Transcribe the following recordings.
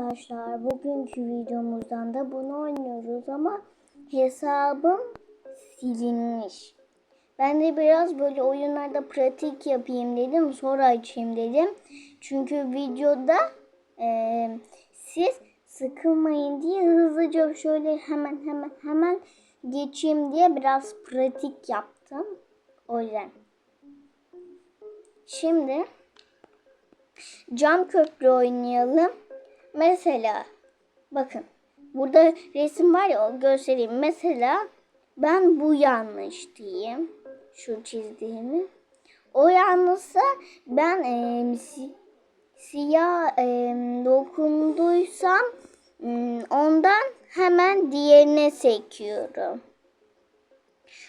Arkadaşlar bugünkü videomuzdan da bunu oynuyoruz ama hesabım silinmiş. Ben de biraz böyle oyunlarda pratik yapayım dedim sonra açayım dedim. Çünkü videoda e, siz sıkılmayın diye hızlıca şöyle hemen hemen hemen geçeyim diye biraz pratik yaptım. O yüzden. Şimdi cam köprü oynayalım. Mesela bakın burada resim var ya o göstereyim. Mesela ben bu yanlış diyeyim. Şu çizdiğimi. O yanlışsa ben e, si, siyah e, dokunduysam m, ondan hemen diğerine sekiyorum.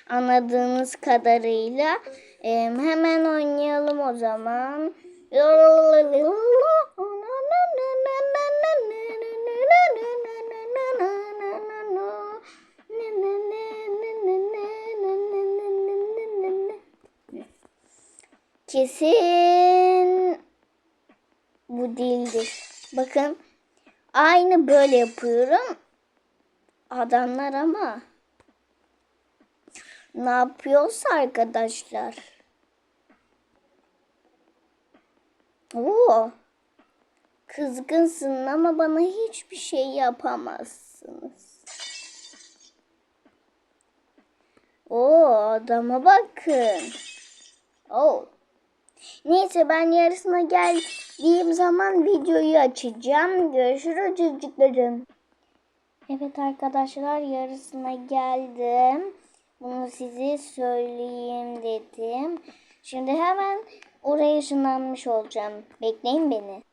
Anladığınız kadarıyla e, hemen oynayalım o zaman. Kesin bu değildir. Bakın aynı böyle yapıyorum. Adamlar ama ne yapıyorsa arkadaşlar. Oo. Kızgınsın ama bana hiçbir şey yapamazsınız. Oo adama bakın. Oo. Neyse ben yarısına geldiğim zaman videoyu açacağım. Görüşürüz çocuklarım. Evet arkadaşlar yarısına geldim. Bunu size söyleyeyim dedim. Şimdi hemen oraya ışınlanmış olacağım. Bekleyin beni.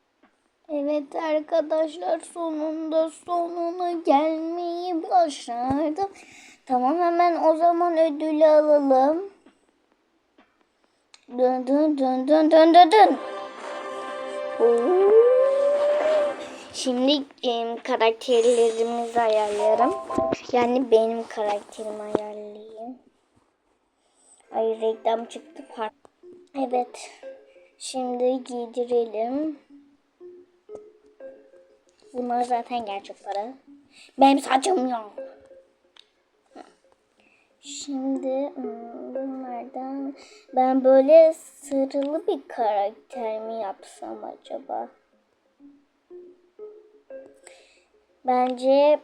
Evet arkadaşlar sonunda sonuna gelmeyi başardım. Tamam hemen o zaman ödülü alalım. Dön dön dön dön dön dön dön. Şimdi em, karakterlerimizi ayarlarım. Yani benim karakterimi ayarlayayım. Ay reklam çıktı part. Evet. Şimdi giydirelim. Bunlar zaten gerçek para. Benim saçım yok. Şimdi hmm, bunlardan ben böyle sarılı bir karakter mi yapsam acaba? Bence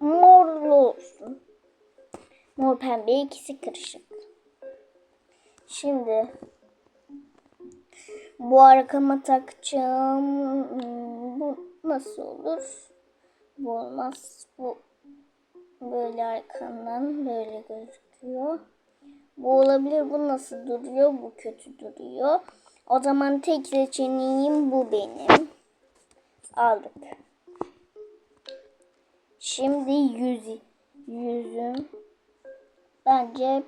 morlu olsun. Mor pembe ikisi karışık. Şimdi bu arkama takacağım. Hmm, Bu nasıl olur? Bu olmaz. Bu böyle arkandan böyle gözüküyor. Bu olabilir. Bu nasıl duruyor? Bu kötü duruyor. O zaman tek seçeneğim bu benim. Aldık. Şimdi yüz, yüzüm bence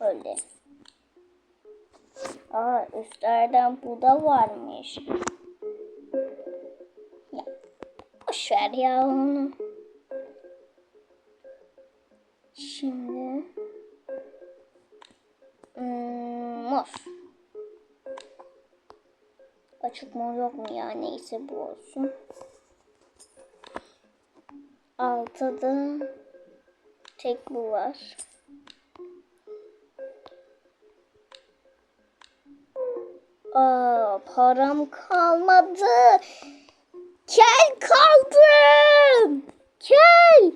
böyle. Aa üstlerden bu da varmış. Ya boş ver ya onu. Şimdi hmm, mor. Açık mor yok mu ya? Neyse bu olsun. Altıda tek bu var. Aa, param kalmadı. Kel kaldım. Kel.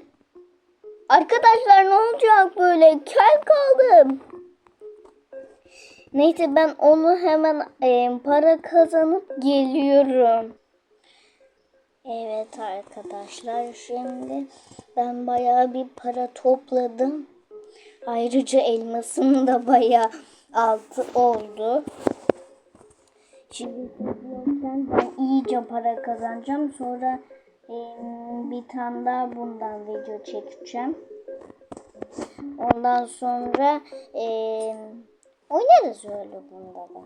Arkadaşlar ne olacak böyle? Kel kaldım. Neyse ben onu hemen e, para kazanıp geliyorum. Evet arkadaşlar şimdi ben bayağı bir para topladım. Ayrıca elmasım da bayağı altı oldu. Şimdi ben iyice para kazanacağım. Sonra e, bir tane daha bundan video çekeceğim. Ondan sonra e, oynarız öyle bunda da.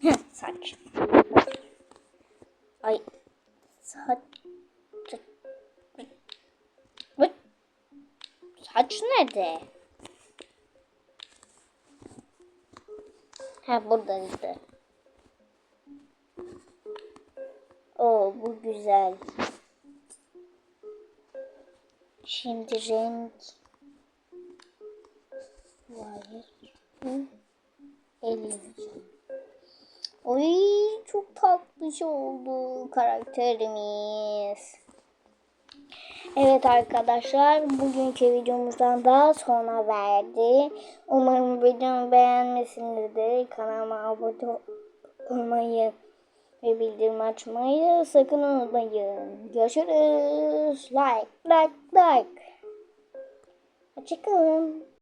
Heh, saç. Ay saç. Saç nerede? Ha burada işte. Oo bu güzel. Şimdi renk Hayır. Hı? Eleyeceğim. Oy çok tatlış oldu karakterimiz. Evet arkadaşlar bugünkü videomuzdan da sona verdi. Umarım videomu beğenmişsinizdir. Kanalıma abone olmayı ve bildirim açmayı sakın unutmayın. Görüşürüz. Like, like, like. Hoşçakalın.